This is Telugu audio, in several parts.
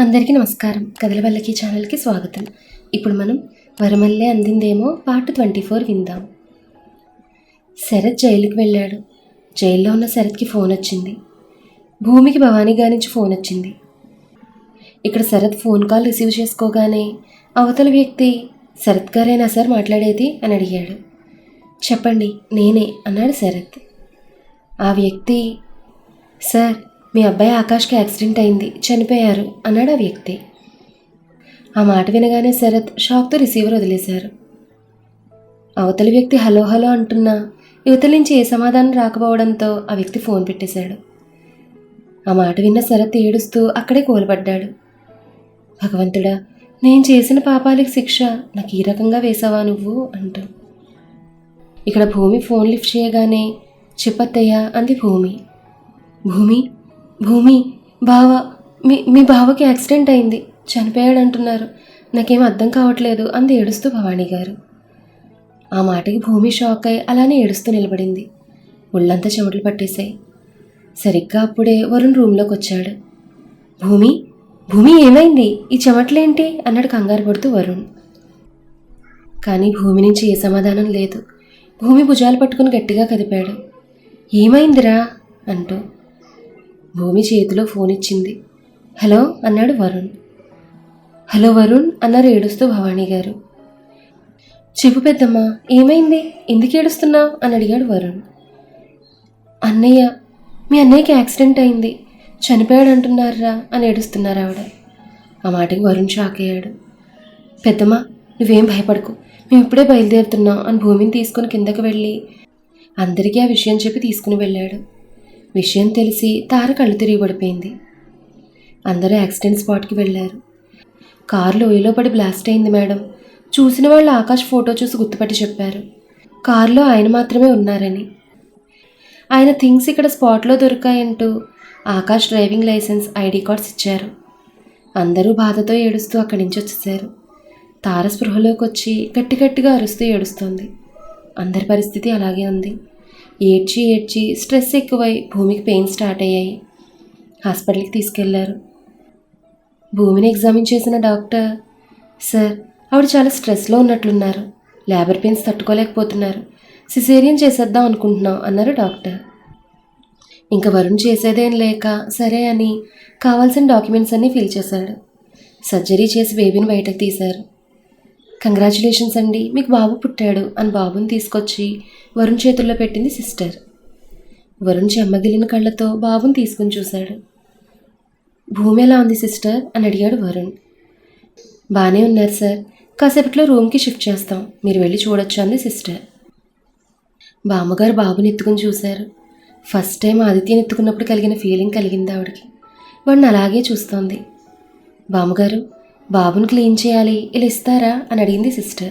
అందరికీ నమస్కారం. కథల వల్లకి ఛానల్కి స్వాగతం. ఇప్పుడు మనం వరమల్లే అందిందేమో పార్ట్ ట్వంటీ ఫోర్ విందాం. శరత్ జైలుకి వెళ్ళాడు. జైల్లో ఉన్న శరత్కి ఫోన్ వచ్చింది. భూమికి భవానీ గారి నుంచి ఫోన్ వచ్చింది. ఇక్కడ శరత్ ఫోన్ కాల్ రిసీవ్ చేసుకోగానే అవతల వ్యక్తి శరత్ గారేనా సార్ మాట్లాడేది? అని అడిగాడు. చెప్పండి నేనే అన్నాడు శరత్. ఆ వ్యక్తి సార్ మీ అబ్బాయి ఆకాష్కి యాక్సిడెంట్ అయింది చనిపోయారు అన్నాడు ఆ వ్యక్తి. ఆ మాట వినగానే శరత్ షాక్తో రిసీవర్ వదిలేశారు. అవతలి వ్యక్తి హలో హలో అంటున్నా యువతల నుంచి ఏ సమాధానం రాకపోవడంతో ఆ వ్యక్తి ఫోన్ పెట్టేశాడు. ఆ మాట విన్న శరత్ ఏడుస్తూ అక్కడే కోల్పడ్డాడు భగవంతుడా నేను చేసిన పాపాలకి శిక్ష నాకు ఈ రకంగా వేసావా నువ్వు? అంటూ. ఇక్కడ భూమి ఫోన్ లిఫ్ట్ చేయగానే చెప్పత్తయ్యా అంది భూమి. భూమి? భూమి బావ మీ మీ బావకి యాక్సిడెంట్ అయింది. చనిపోయాడు అంటున్నారు నాకేం అర్థం కావట్లేదు అంది ఏడుస్తూ భవానీ గారు. ఆ మాటకి భూమి షాక్ అయి అలానే ఏడుస్తూ నిలబడింది. ఒళ్ళంతా చెమటలు పట్టేశాయి. సరిగ్గా అప్పుడే వరుణ్ రూమ్లోకి వచ్చాడు. భూమి భూమి ఏమైంది? ఈ చెమటలేంటి? అన్నాడు కంగారు పడుతూ వరుణ్. కానీ భూమి నుంచి ఏ సమాధానం లేదు. భూమి భుజాలు పట్టుకుని గట్టిగా కదిపాడు. ఏమైందిరా? అంటూ భూమి చేతిలో ఫోన్ ఇచ్చింది. హలో అన్నాడు వరుణ్. హలో వరుణ్ అన్నారు ఏడుస్తూ భవానీ గారు. చెప్పు పెద్దమ్మా ఏమైంది? ఎందుకు ఏడుస్తున్నావు? అని అడిగాడు వరుణ్. అన్నయ్య మీ అన్నయ్యకి యాక్సిడెంట్ అయింది. చనిపోయాడు అంటున్నారా అని ఏడుస్తున్నారు ఆవిడ. ఆ మాటకి వరుణ్ షాక్ అయ్యాడు. పెద్దమ్మ నువ్వేం భయపడకు. మేము ఇప్పుడే బయలుదేరుతున్నాం. అని భూమిని తీసుకుని కిందకి వెళ్ళి అందరికీ ఆ విషయం చెప్పి తీసుకుని వెళ్ళాడు. విషయం తెలిసి తార కళ్ళు తిరిగి పడిపోయింది అందరూ యాక్సిడెంట్ స్పాట్కి వెళ్ళారు. కారు లోయలో పడి బ్లాస్ట్ అయింది మేడం. చూసిన వాళ్ళు ఆకాష్ ఫోటో చూసి గుర్తుపట్టి చెప్పారు. కారులో ఆయన మాత్రమే ఉన్నారని. ఆయన థింగ్స్ ఇక్కడ స్పాట్లో దొరికాయంటూ Akash driving licence ID cards ఇచ్చారు. అందరూ బాధతో ఏడుస్తూ అక్కడి నుంచి వచ్చేసారు. తార స్పృహలోకి వచ్చి గట్టి గట్టిగా అరుస్తూ ఏడుస్తోంది. అందరి పరిస్థితి అలాగే ఉంది. ఏడ్చి ఏడ్చి స్ట్రెస్ ఎక్కువై భూమికి పెయిన్ స్టార్ట్ అయ్యాయి. హాస్పిటల్కి తీసుకెళ్ళారు. భూమిని ఎగ్జామిన్ చేసిన డాక్టర్ సార్ ఆవిడ చాలా స్ట్రెస్లో ఉన్నట్లున్నారు. లేబర్ పెయిన్స్ తట్టుకోలేకపోతున్నారు. సిసేరియన్ చేసేద్దాం అనుకుంటున్నాం అన్నారు డాక్టర్. ఇంకా వరుణ్ చేసేదేం లేక సరే అని కావాల్సిన డాక్యుమెంట్స్ అన్నీ ఫిల్ చేశాడు. సర్జరీ చేసి బేబీని బయటకు తీశారు. కంగ్రాచులేషన్స్ అండి. మీకు బాబు పుట్టాడు అని బాబుని తీసుకొచ్చి వరుణ్ చేతుల్లో పెట్టింది సిస్టర్. వరుణ్ చెమ్మగిలిన కళ్ళతో బాబుని తీసుకుని చూశాడు. భూమి ఎలా ఉంది సిస్టర్? అని అడిగాడు వరుణ్. బాగానే ఉన్నారు సార్. కాసేపట్లో రూమ్కి షిఫ్ట్ చేస్తాం. మీరు వెళ్ళి చూడొచ్చు అంది సిస్టర్. బామ్మగారు బాబుని ఎత్తుకుని చూశారు. ఫస్ట్ టైం ఆదిత్యని ఎత్తుకున్నప్పుడు కలిగిన ఫీలింగ్ కలిగింది ఆవిడకి. వాడిని అలాగే చూస్తోంది. బామ్మగారు బాబుని క్లీన్ చేయాలి ఇలా ఇస్తారా అని అడిగింది సిస్టర్.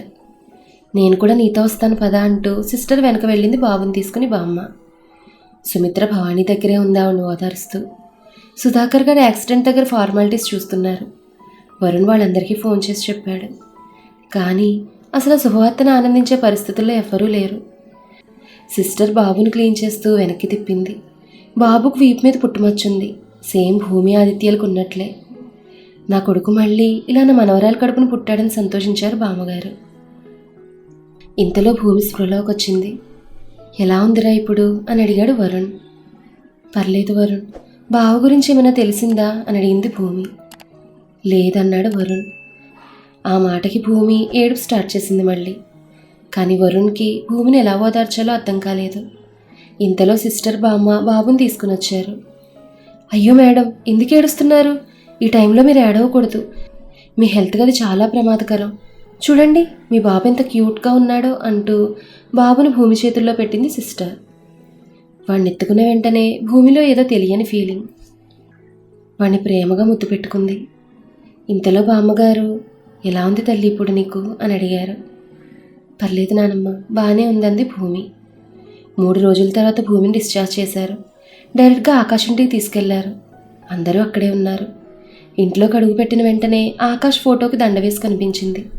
నేను కూడా నీతో వస్తాను పదా అంటూ సిస్టర్ వెనక వెళ్ళింది బాబుని తీసుకుని బామ్మ. సుమిత్ర భవానీ దగ్గరే ఉంది ఓదారుస్తూ. సుధాకర్ గారు యాక్సిడెంట్ దగ్గర ఫార్మాలిటీస్ చూస్తున్నారు. వరుణ్ వాళ్ళందరికీ ఫోన్ చేసి చెప్పాడు. కానీ అసలు శుభవార్తను ఆనందించే పరిస్థితుల్లో ఎవ్వరూ లేరు. సిస్టర్ బాబుని క్లీన్ చేస్తూ వెనక్కి తిప్పింది. బాబుకు వీపు మీద పుట్టుమచ్చుంది. సేమ్ భూమి ఆదిత్యాలకు ఉన్నట్లే. నా కొడుకు మళ్ళీ ఇలా నా మనవరాలు కడుపును పుట్టాడని సంతోషించారు బామ్మగారు. ఇంతలో భూమి స్పృహలోకి వచ్చింది. ఎలా ఉందిరా ఇప్పుడు? అని అడిగాడు వరుణ్. పర్లేదు వరుణ్. బావ గురించి ఏమైనా తెలిసిందా? అని అడిగింది భూమి. లేదన్నాడు వరుణ్. ఆ మాటకి భూమి ఏడుపు స్టార్ట్ చేసింది మళ్ళీ. కానీ వరుణ్కి భూమిని ఎలా ఓదార్చాలో అర్థం కాలేదు. ఇంతలో సిస్టర్ బామ్మ బాబుని తీసుకుని వచ్చారు. అయ్యో మేడం ఎందుకు ఏడుస్తున్నారు? ఈ టైంలో మీరు ఏడవకూడదు మీ హెల్త్ గది చాలా ప్రమాదకరం. చూడండి మీ బాబు ఎంత క్యూట్గా ఉన్నాడో అంటూ బాబుని భూమి చేతుల్లో పెట్టింది సిస్టర్. వాడిని ఎత్తుకున్న వెంటనే భూమిలో ఏదో తెలియని ఫీలింగ్. వాణ్ణి ప్రేమగా ముద్దు పెట్టుకుంది. ఇంతలో బామ్మగారు ఎలా ఉంది తల్లి ఇప్పుడు నీకు? అని అడిగారు. పర్లేదు నానమ్మ బాగానే ఉందంది భూమి. మూడు రోజుల తర్వాత భూమిని డిశ్చార్జ్ చేశారు. డైరెక్ట్గా ఆకాశంటికి తీసుకెళ్ళారు. అందరూ అక్కడే ఉన్నారు. ఇంట్లోకి అడుగుపెట్టిన వెంటనే ఆకాష్ ఫోటోకి దండ వేసి కనిపించింది.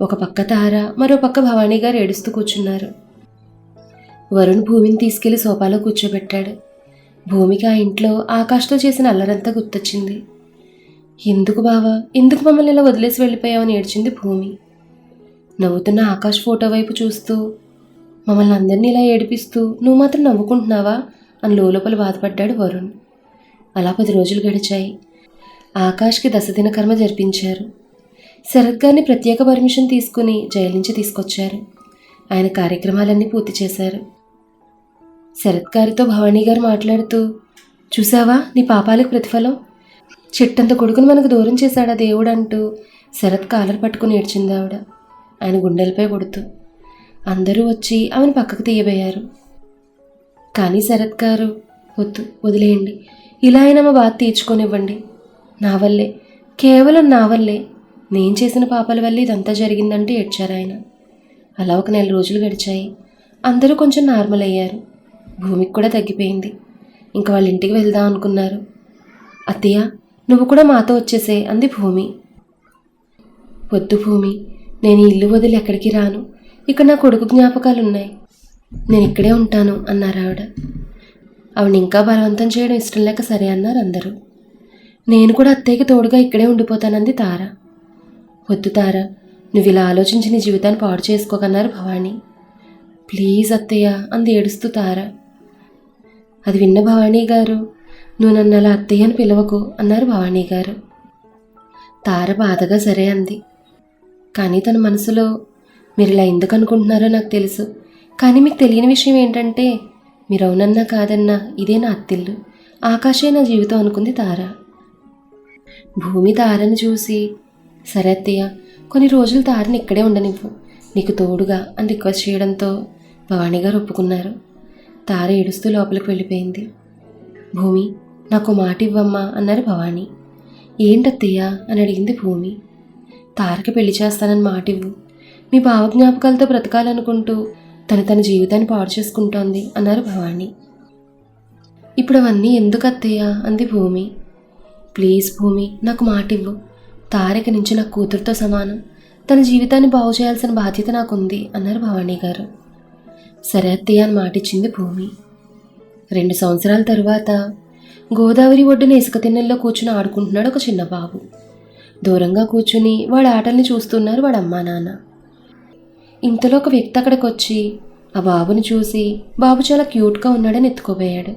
ఒక పక్క తార మరో పక్క భవానీ గారు ఏడుస్తూ కూర్చున్నారు. వరుణ్ భూమిని తీసుకెళ్ళి సోఫాలో కూర్చోబెట్టాడు. భూమికి ఆ ఇంట్లో ఆకాష్తో చేసిన అల్లరంతా గుర్తొచ్చింది. ఎందుకు బావా? ఎందుకు మమ్మల్ని ఇలా వదిలేసి వెళ్ళిపోయావని ఏడ్చింది భూమి. నవ్వుతున్న ఆకాష్ ఫోటో వైపు చూస్తూ మమ్మల్ని అందరినీ ఇలా ఏడిపిస్తూ నువ్వు మాత్రం నవ్వుకుంటున్నావా? అని లోపల బాధపడ్డాడు వరుణ్. అలా పది రోజులు గడిచాయి. ఆకాష్కి దశదిన కర్మ జరిపించారు. శరత్ గారిని ప్రత్యేక పర్మిషన్ తీసుకుని జైలు నుంచి తీసుకొచ్చారు. ఆయన కార్యక్రమాలన్నీ పూర్తి చేశారు. శరత్ గారితో భవానీ గారు మాట్లాడుతూ చూసావా నీ పాపాలకు ప్రతిఫలం? చెట్టంత కొడుకుని మనకు దూరం చేశాడా దేవుడు? అంటూ శరత్ కాలర్ పట్టుకుని ఏడ్చింది ఆవిడ. ఆయన గుండెలపై కొడుతూ అందరూ వచ్చి ఆమెను పక్కకు తీయబోయారు. కానీ శరత్ గారు వద్దు వదిలేయండి. ఇలా అయినా మా బాధ తీర్చుకొనివ్వండి. నా వల్లే. కేవలం నా వల్లే. నేను చేసిన పాపాల వల్లే ఇదంతా జరిగిందంటే ఏడ్చారు ఆయన. అలా ఒక నెల రోజులు గడిచాయి. అందరూ కొంచెం నార్మల్ అయ్యారు. భూమికి కూడా తగ్గిపోయింది. ఇంకా వాళ్ళ ఇంటికి వెళ్దాం అనుకున్నారు. అత్తయ్య నువ్వు కూడా మాతో వచ్చేసే అంది భూమి. వద్దు భూమి నేను ఇల్లు వదిలి ఎక్కడికి రాను. ఇక్కడ నా కొడుకు జ్ఞాపకాలు ఉన్నాయి నేను ఇక్కడే ఉంటాను అన్నారు ఆవిడ. ఆవిడ ఇంకా బలవంతం చేయడం ఇష్టం లేక సరే అన్నారు అందరూ. నేను కూడా అత్తయ్యకి తోడుగా ఇక్కడే ఉండిపోతానంది తార. వద్దు తార నువ్వు ఇలా ఆలోచించి నీ జీవితాన్ని పాడు చేసుకోకన్నారు భవానీ. ప్లీజ్ అత్తయ్య అంది ఏడుస్తూ తార. అది విన్న భవానీ గారు నువ్వు నన్ను అలా అత్తయ్య అని పిలవకు అన్నారు భవానీ గారు. తార బాధగా సరే అంది. కానీ తన మనసులో మీరు ఇలా ఎందుకు అనుకుంటున్నారో నాకు తెలుసు. కానీ మీకు తెలియని విషయం ఏంటంటే మీరు అవునన్నా కాదన్నా ఇదే నా అత్తిల్లు. ఆకాశే నా జీవితం అనుకుంది తార. భూమి తారని చూసి సరే అత్తయ్య కొన్ని రోజులు తారని ఇక్కడే ఉండనివ్వు. నీకు తోడుగా అని రిక్వెస్ట్ చేయడంతో భవానీ గారు ఒప్పుకున్నారు. తార ఏడుస్తూ లోపలికి వెళ్ళిపోయింది. భూమి నాకు మాట ఇవ్వమ్మా అన్నారు భవానీ. ఏంటత్తయ్య? అని అడిగింది భూమి. తారకి పెళ్ళి చేస్తానని మాట ఇవ్వు. మీ భావ జ్ఞాపకాలతో బ్రతకాలనుకుంటూ తను తన జీవితాన్ని పాడు చేసుకుంటోంది అన్నారు భవానీ. ఇప్పుడు అవన్నీ ఎందుకు అత్తయ్య అంది భూమి. ప్లీజ్ భూమి నాకు మాట ఇవ్వు తారక నుంచి నా కూతురుతో సమానం. తన జీవితాన్ని బాగు చేయాల్సిన బాధ్యత నాకుంది అన్నారు భవానీ గారు. సరే అత్తయ్య అని మాటిచ్చింది భూమి. రెండు సంవత్సరాల తరువాత గోదావరి ఒడ్డున ఇసుక తిన్నెల్లో కూర్చుని ఆడుకుంటున్నాడు ఒక చిన్న బాబు. దూరంగా కూర్చుని వాడి ఆటల్ని చూస్తున్నారు వాడు అమ్మా నాన్న. ఇంతలో ఒక వ్యక్తి అక్కడికి వచ్చి ఆ బాబుని చూసి బాబు చాలా క్యూట్గా ఉన్నాడని ఎత్తుకోబోయాడు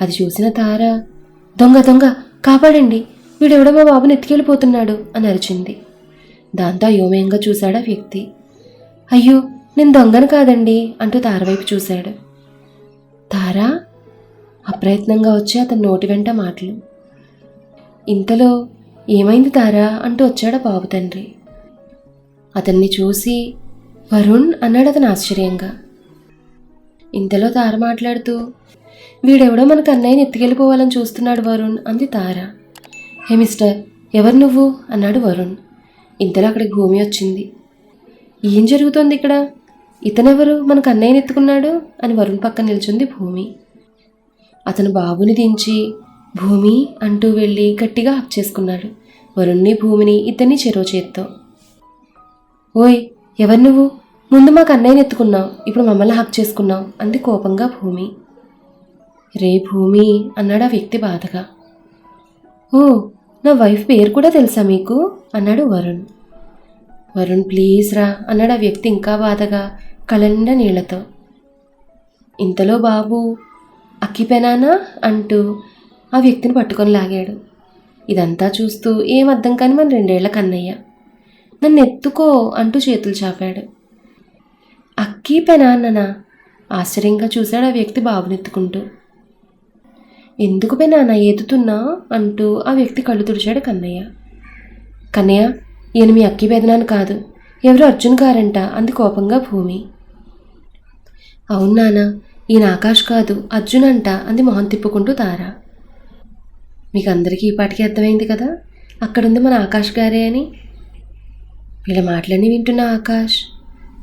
అది చూసిన తార దొంగ దొంగ కాపాడండి వీడెవడో మా బాబుని ఎత్తుకెళ్ళిపోతున్నాడు అని అరిచింది. దాంతో అయోమయంగా చూశాడు ఆ వ్యక్తి. అయ్యో నేను దొంగను కాదండి అంటూ తార వైపు చూశాడు. తారా అప్రయత్నంగా వచ్చి అతని నోటి వెంట మాటలు. ఇంతలో ఏమైంది తారా అంటూ వచ్చాడు బాబు తండ్రి. అతన్ని చూసి వరుణ్ అన్నాడు అతను ఆశ్చర్యంగా. ఇంతలో తార మాట్లాడుతూ వీడెవడో మనకు అన్నయ్యని ఎత్తుకెళ్ళిపోవాలని చూస్తున్నాడు వరుణ్ అంది తార. హే మిస్టర్ ఎవరు నువ్వు? అన్నాడు వరుణ్. ఇంతలో అక్కడికి భూమి వచ్చింది. ఏం జరుగుతోంది ఇక్కడ? ఇతనెవరు? మనకు అన్నయ్యని ఎత్తుకున్నాడు? అని వరుణ్ పక్కన నిల్చుంది భూమి. అతను బాబుని దించి భూమి అంటూ వెళ్ళి గట్టిగా హక్ చేసుకున్నాడు. వరుణ్ణి భూమిని ఇద్దరిని చెరో చేత్తో. ఓయ్ ఎవరు నువ్వు? ముందు మాకు అన్నయ్యని ఎత్తుకున్నావు. ఇప్పుడు మమ్మల్ని హక్ చేసుకున్నావు అంది కోపంగా భూమి. రే భూమి అన్నాడు ఆ వ్యక్తి బాధగా. ఓ నా వైఫ్ పేరు కూడా తెలుసా మీకు? అన్నాడు వరుణ్. వరుణ్ ప్లీజ్ రా అన్నాడు ఆ వ్యక్తి ఇంకా బాధగా కళ్ళ నీళ్ళతో ఇంతలో బాబు అక్కిపెనానా అంటూ ఆ వ్యక్తిని పట్టుకొని లాగాడు. ఇదంతా చూస్తూ ఏం అర్థం కాని మన రెండేళ్ళ కన్నయ్య. నన్ను ఎత్తుకో అంటూ చేతులు చాపాడు. అక్కీ పెనాన్ననా? ఆశ్చర్యంగా చూశాడు ఆ వ్యక్తి బాబునెత్తుకుంటూ ఎందుకు పెనాన్న ఎత్తుతున్నా అంటూ ఆ వ్యక్తి కళ్ళు తుడిచాడు కన్నయ్య. కన్నయ్య ఈయన మీ అక్కి పెదనాన్ని కాదు. ఎవరు అర్జున్ గారంట అంది కోపంగా భూమి. అవును నాన్న ఈయన ఆకాష్ కాదు అర్జున్ అంట అంది మొహం తిప్పుకుంటూ తార. మీకు అందరికీ ఈ పాటికి అర్థమైంది కదా? అక్కడుంది మన ఆకాష్ గారే అని. వీళ్ళ మాటలన్నీ వింటున్నా ఆకాష్?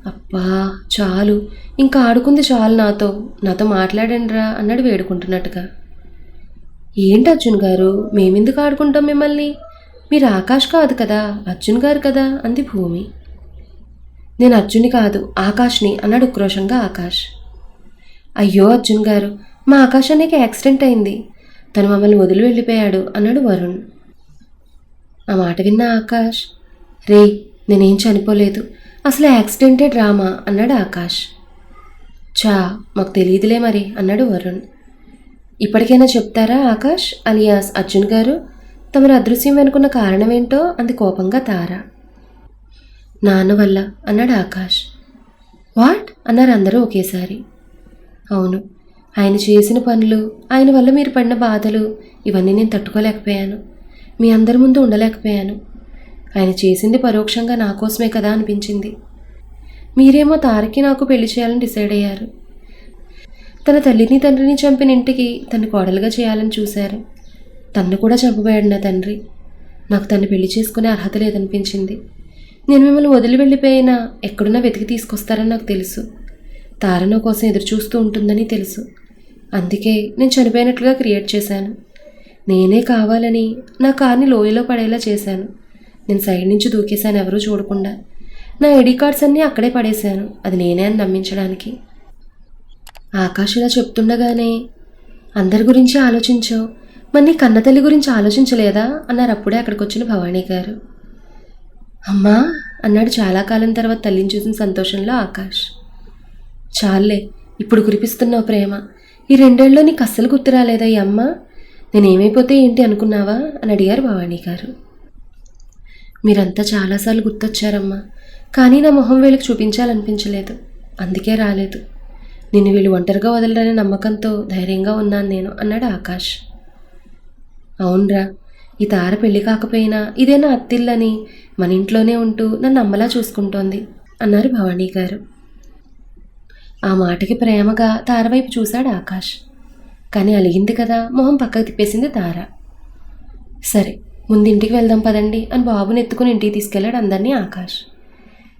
అబ్బా చాలు. ఇంకా ఆడుకుంది చాలు నాతో. నాతో మాట్లాడండి రా అన్నాడు వేడుకుంటున్నట్టుగా. ఏంటి అర్జున్ గారు? మేమెందుకు ఆడుకుంటాం మిమ్మల్ని? మీరు ఆకాష్ కాదు కదా అర్జున్ గారు కదా అంది భూమి. నేను అర్జున్ని కాదు ఆకాష్ని అన్నాడు ఉక్రోషంగా ఆకాష్. అయ్యో అర్జున్ గారు మా ఆకాశానికి యాక్సిడెంట్ అయింది. తను మమ్మల్ని వదిలి వెళ్ళిపోయాడు అన్నాడు వరుణ్. ఆ మాట విన్న ఆకాష్ రే నేనేం చనిపోలేదు. అసలు యాక్సిడెంటే డ్రామా అన్నాడు ఆకాష్. చా మాకు తెలియదులే మరి అన్నాడు వరుణ్. ఇప్పటికైనా చెప్తారా ఆకాష్? అలియాస్ అర్జున్ గారు తమరు అదృశ్యం వెనుకున్న కారణం ఏంటో అంది కోపంగా తార. నాన్న వల్ల అన్నాడు ఆకాష్. వాట్? అన్నారు అందరూ ఒకేసారి. అవును ఆయన చేసిన పనులు ఆయన వల్ల మీరు పడిన బాధలు ఇవన్నీ నేను తట్టుకోలేకపోయాను. మీ అందరి ముందు ఉండలేకపోయాను. ఆయన చేసింది పరోక్షంగా నా కోసమే కదా అనిపించింది. మీరేమో తారకి నాకు పెళ్ళి చేయాలని డిసైడ్ అయ్యారు. తన తల్లిని తండ్రిని చంపిన ఇంటికి తన కోడలుగా చేయాలని చూశారు. తన్ను కూడా చంపబోయాడు నా తండ్రి. నాకు తను పెళ్ళి చేసుకునే అర్హత లేదనిపించింది. నేను మిమ్మల్ని వదిలి వెళ్ళిపోయినా ఎక్కడున్నా వెతికి తీసుకొస్తారని నాకు తెలుసు. తారణ కోసం ఎదురు చూస్తూ ఉంటుందని తెలుసు. అందుకే నేను చనిపోయినట్లుగా క్రియేట్ చేశాను. నేనే కావాలని నా కార్ని లోయలో పడేలా చేశాను. నేను సైడ్ నుంచి దూకేశాను ఎవరూ చూడకుండా. నా ఐడి కార్డ్స్ అన్నీ అక్కడే పడేశాను. అది నేనే అని నమ్మించడానికి. ఆకాష్ ఇలా చెప్తుండగానే అందరి గురించి ఆలోచించావు? మరి నీ కన్నతల్లి గురించి ఆలోచించలేదా? అన్నారు అప్పుడే అక్కడికి వచ్చిన భవానీ గారు. అమ్మా అన్నాడు చాలా కాలం తర్వాత తల్లిని చూసిన సంతోషంలో ఆకాష్. చాలే ఇప్పుడు కురిపిస్తున్నావు ప్రేమ. ఈ రెండేళ్ళలో నీకు అస్సలు గుర్తు రాలేదా ఈ అమ్మ? నేనేమైపోతే ఏంటి అనుకున్నావా? అని అడిగారు భవానీ గారు. మీరంతా చాలాసార్లు గుర్తొచ్చారమ్మా కానీ నా మొహం వీళ్ళకి చూపించాలనిపించలేదు. అందుకే రాలేదు. నిన్ను వీళ్ళు ఒంటరిగా వదలరనే నమ్మకంతో ధైర్యంగా ఉన్నాను నేను అన్నాడు ఆకాష్. అవునరా ఈ తార పెళ్ళి కాకపోయినా ఇదే నా అత్తిల్లని మన ఇంట్లోనే ఉంటూ నన్ను అమ్మలా చూసుకుంటోంది అన్నారు భవానీ గారు. ఆ మాటకి ప్రేమగా తార వైపు చూశాడు ఆకాష్. కానీ అలిగింది కదా మొహం పక్కకు తిప్పేసింది తార. సరే ముందు ఇంటికి వెళ్దాం పదండి అని బాబుని ఎత్తుకుని ఇంటికి తీసుకెళ్ళాడు అందరినీ ఆకాష్.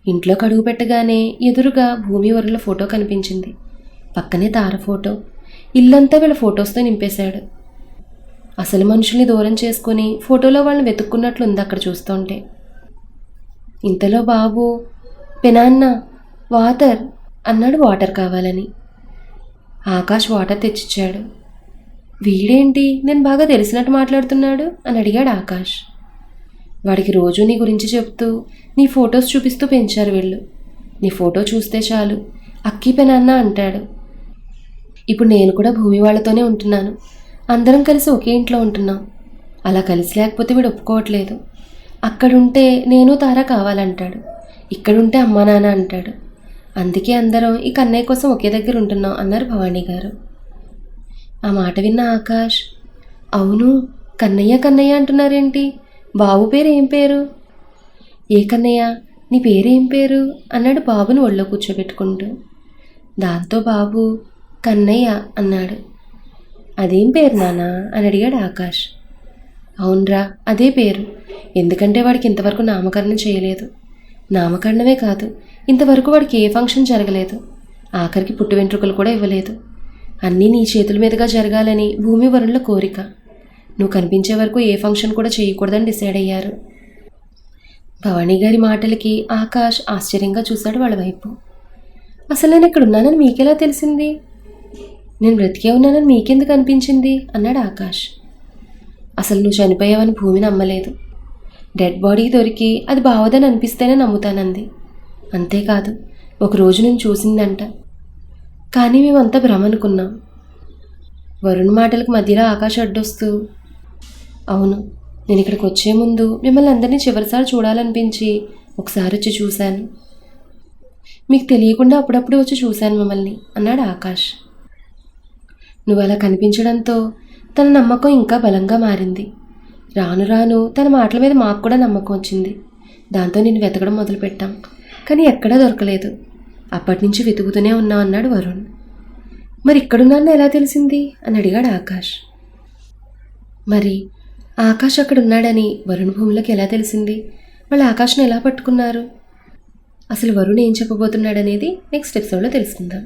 ఇంట్లో కడుగు పెట్టగానే ఎదురుగా భూమి వరుల ఫోటో కనిపించింది. పక్కనే తార ఫోటో. ఇల్లంతా వీళ్ళ ఫొటోస్తో నింపేశాడు. అసలు మనుషుల్ని దూరం చేసుకొని ఫోటోలో వాళ్ళని వెతుక్కున్నట్లుంది అక్కడ చూస్తుంటే. ఇంతలో బాబు పెనాన్న వాటర్ అన్నాడు వాటర్ కావాలని. ఆకాష్ వాటర్ తెచ్చిచ్చాడు. వీడేంటి? నేను బాగా తెలిసినట్టు మాట్లాడుతున్నాడు? అని అడిగాడు ఆకాష్. వాడికి రోజు నీ గురించి చెప్తూ నీ ఫొటోస్ చూపిస్తూ పెంచారు వీళ్ళు. నీ ఫోటో చూస్తే చాలు. అక్కి పెనాన్న అంటాడు. ఇప్పుడు నేను కూడా భూమి వాళ్ళతోనే ఉంటున్నాను. అందరం కలిసి ఒకే ఇంట్లో ఉంటున్నాం. అలా కలిసి లేకపోతే వీడు ఒప్పుకోవట్లేదు. అక్కడుంటే నేను తారా కావాలంటాడు. ఇక్కడుంటే అమ్మా నాన్న అంటాడు. అందుకే అందరం ఈ కన్నయ్య కోసం ఒకే దగ్గర ఉంటున్నాం అన్నారు భవానీ గారు. ఆ మాట విన్న ఆకాష్ అవును కన్నయ్య కన్నయ్య అంటున్నారేంటి? బాబు పేరు ఏం పేరు? ఏ కన్నయ్య? నీ పేరేం పేరు? అన్నాడు బాబుని ఒళ్ళో కూర్చోబెట్టుకుంటూ. దాంతో బాబు కన్నయ్య అన్నాడు. అదేం పేరు నానా అని అడిగాడు ఆకాష్. అవునరా అదే పేరు. ఎందుకంటే వాడికి ఇంతవరకు నామకరణం చేయలేదు. నామకరణమే కాదు ఇంతవరకు వాడికి ఏ ఫంక్షన్ జరగలేదు. ఆఖరికి పుట్టు వెంట్రుకలు కూడా ఇవ్వలేదు. అన్నీ నీ చేతుల మీదుగా జరగాలని భూమి వరుణుల కోరిక. నువ్వు కనిపించే వరకు ఏ ఫంక్షన్ కూడా చేయకూడదని డిసైడ్ అయ్యారు. భవానీ గారి మాటలకి ఆకాష్ ఆశ్చర్యంగా చూశాడు వాళ్ళ వైపు. అసలు నేను ఇక్కడ ఉన్నానని మీకెలా తెలిసింది? నేను బ్రతికే ఉన్నానని మీకెందుకు అనిపించింది? అన్నాడు ఆకాష్. అసలు నువ్వు చనిపోయావని భూమి నమ్మలేదు. డెడ్ బాడీ దొరికి అది బావదని అనిపిస్తేనే నమ్ముతానంది. అంతేకాదు ఒకరోజు నేను చూసిందంట. కానీ మేమంతా భ్రమనుకున్నాం వరుణ్ మాటలకు మధ్యలో ఆకాష్ అడ్డొస్తూ అవును నేను ఇక్కడికి వచ్చే ముందు మిమ్మల్ని అందరినీ చివరిసారి చూడాలనిపించి ఒకసారి వచ్చి చూశాను. మీకు తెలియకుండా అప్పుడప్పుడు వచ్చి చూశాను మిమ్మల్ని అన్నాడు ఆకాష్. నువ్వు అలా కనిపించడంతో తన నమ్మకం ఇంకా బలంగా మారింది. రాను రాను తన మాటల మీద మాకు కూడా నమ్మకం వచ్చింది. దాంతో నేను వెతకడం మొదలుపెట్టాం. కానీ ఎక్కడా దొరకలేదు. అప్పటి నుంచి వెతుకుతూనే ఉన్నాం అన్నాడు వరుణ్. మరి ఇక్కడున్నాను ఎలా తెలిసింది? అని అడిగాడు ఆకాష్. మరి ఆకాష్ అక్కడ ఉన్నాడని వరుణ్ భూమిలోకి ఎలా తెలిసింది? వాళ్ళు ఆకాష్ను ఎలా పట్టుకున్నారు? అసలు వరుణ్ ఏం చెప్పబోతున్నాడనేది నెక్స్ట్ ఎపిసోడ్లో తెలుసుకుందాం.